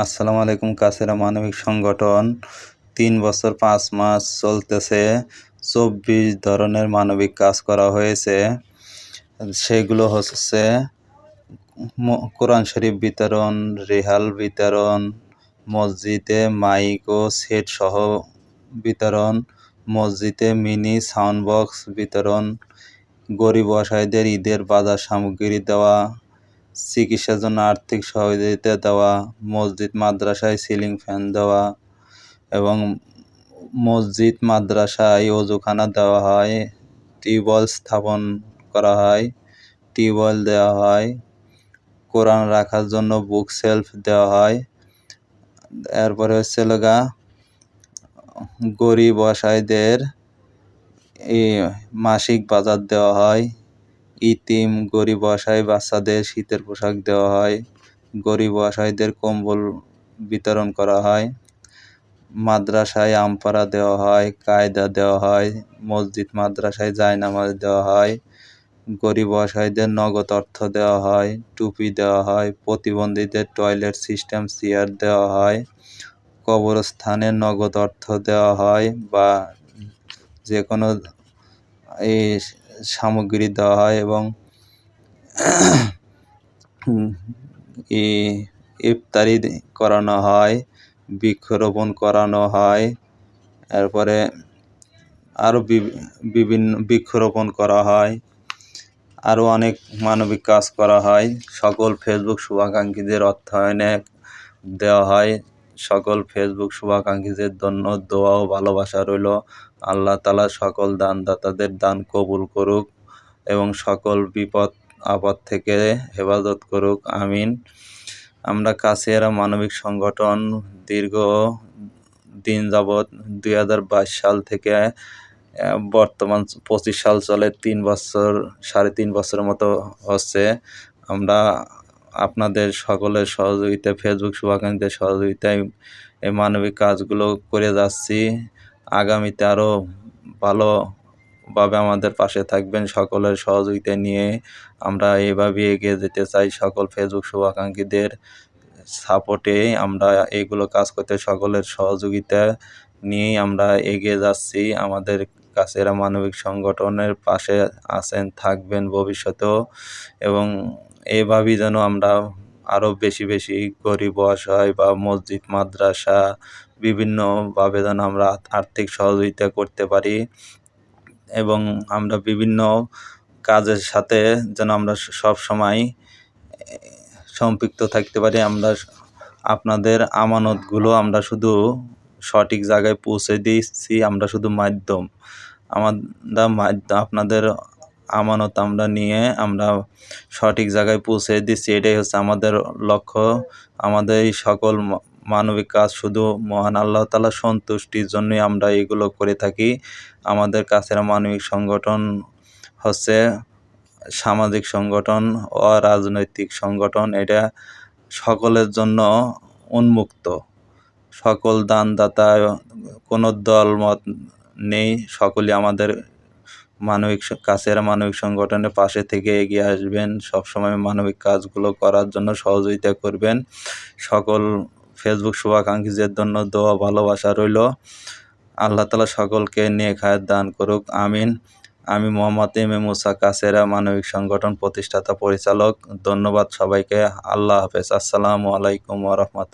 আসসালামু আলাইকুম, কাছেরা মানবিক সংগঠন। তিন বছর পাঁচ মাস চলতেছে। চব্বিশ ধরনের মানবিক কাজ করা হয়েছে। সেগুলো হচ্ছে কোরআন শরীফ বিতরণ, রেহাল বিতরণ, মসজিদে মাইক ও সেট সহ বিতরণ, মসজিদে মিনি সাউন্ড বক্স বিতরণ, গরিব অসহায়দের ঈদের বাজার সামগ্রী দেওয়া চিকিৎসার জন্য আর্থিক সহযোগিতা দেওয়া, মসজিদ, মাদ্রাসায় সিলিং ফ্যান দেওয়া এবং মসজিদ, মাদ্রাসায় অজুখানা দেওয়া হয়, টিউবওয়েল স্থাপন করা হয়, টিউবওয়েল দেওয়া হয়, কোরআন রাখার জন্য বুক সেলফ দেওয়া হয়। এরপরে হচ্ছে লগা গরিব অসহায়দের মাসিক বাজার দেওয়া হয়। ইতিম গরিব অসহায় বাচ্চাদের শীতের পোশাক দেওয়া হয়। গরিব অসহায়দের কম্বল বিতরণ করা হয়। মাদ্রাসায় আমপারা দেওয়া হয়, কায়দা দেওয়া হয়, মসজিদ, মাদ্রাসায় জায়নামাজ দেওয়া হয়। গরিব অসহায়দের নগদ অর্থ দেওয়া হয়, টুপি দেওয়া হয়, প্রতিবন্ধীদের টয়লেট সিস্টেম, চেয়ার দেওয়া হয়, কবরস্থানে নগদ অর্থ দেওয়া হয় বা যে কোনো এই সামগ্রী দেওয়া হয় এবং ইফতারি করানো হয়, বৃক্ষরোপণ করানো হয় এরপরে আরও বিভিন্ন বৃক্ষরোপণ করা হয় আরও অনেক মানবিক কাজ করা হয়, সকল ফেসবুক শুভাকাঙ্ক্ষীদের অর্থায়নে দেওয়া হয়। সকল ফেসবুক শুভাকাঙ্ক্ষীদের জন্য দোয়া ও ভালোবাসা রইল। আল্লাহ তালা সকল দানদাতাদের দান কবুল করুক এবং সকল বিপদ, আপদ থেকে হেফাজত করুক। আমিন। আমরা কাছেরা মানবিক সংগঠন দীর্ঘ দিন যাবৎ দুই হাজার বাইশ সাল থেকে বর্তমান পঁচিশ সাল চলে তিন বছর, সাড়ে তিন বছরের মতো হচ্ছে। আমরা আপনাদের সকলের সহযোগিতায় ফেসবুক শুভাকাঙ্ক্ষীদের সহযোগিতায় এই মানবিক কাজগুলো করে যাচ্ছি। আগামীতে আরও ভালোভাবে আমাদের পাশে থাকবেন সকলের সহযোগিতা নিয়ে। আমরা এইভাবে এগিয়ে যেতে চাই সকল ফেসবুক শুভাকাঙ্ক্ষীদের সাপোর্টে। আমরা এইগুলো কাজ করতে সকলের সহযোগিতা নিয়েই আমরা এগিয়ে যাচ্ছি। আমাদের কাছেরা মানবিক সংগঠনের পাশে আছেন, থাকবেন ভবিষ্যতেও এবং এভাবেই যেন আমরা আরও বেশি বেশি গরিব অসহায় বা মসজিদ, মাদ্রাসা বিভিন্নভাবে যেন আমরা আর্থিক সহযোগিতা করতে পারি এবং আমরা বিভিন্ন কাজের সাথে যেন আমরা সব সময় সম্পৃক্ত থাকতে পারি। আমরা আপনাদের আমানতগুলো আমরা শুধু সঠিক জায়গায় পৌঁছে দিচ্ছি আমরা শুধু মাধ্যম। আমরা মাধ্যম আপনাদের আমানত আমরা নিয়ে আমরা সঠিক জায়গায় পৌঁছে দিচ্ছি এটাই হচ্ছে আমাদের লক্ষ্য। আমাদের এই সকল মানবিক কাজ শুধু মহান আল্লাহ তালা সন্তুষ্টির জন্যই আমরা এগুলো করে থাকি। আমাদের কাছের মানবিক সংগঠন হচ্ছে সামাজিক সংগঠন ও রাজনৈতিক সংগঠন, এটা সকলের জন্য উন্মুক্ত। সকল দানদাতা কোনো দল, মত নেই। সকলে আমাদের মানবিক কাছের মানবিক সংগঠনের পাশে থেকে এগিয়ে আসবেন। সবসময় মানবিক কাজগুলো করার জন্য সহযোগিতা করবেন। সকল ফেসবুক শুভাকাঙ্ক্ষীদের জন্য দোয়া, ভালোবাসা রইল। আল্লাহ তালা সকলকে নিয়ে খায়ের দান করুক। আমিন। আমি মোহাম্মদ এম এ মুসা কাসেরা মানবিক সংগঠন প্রতিষ্ঠাতা পরিচালক। ধন্যবাদ সবাইকে। আল্লাহ হাফেজ। আসসালামু আলাইকুম রহমতুল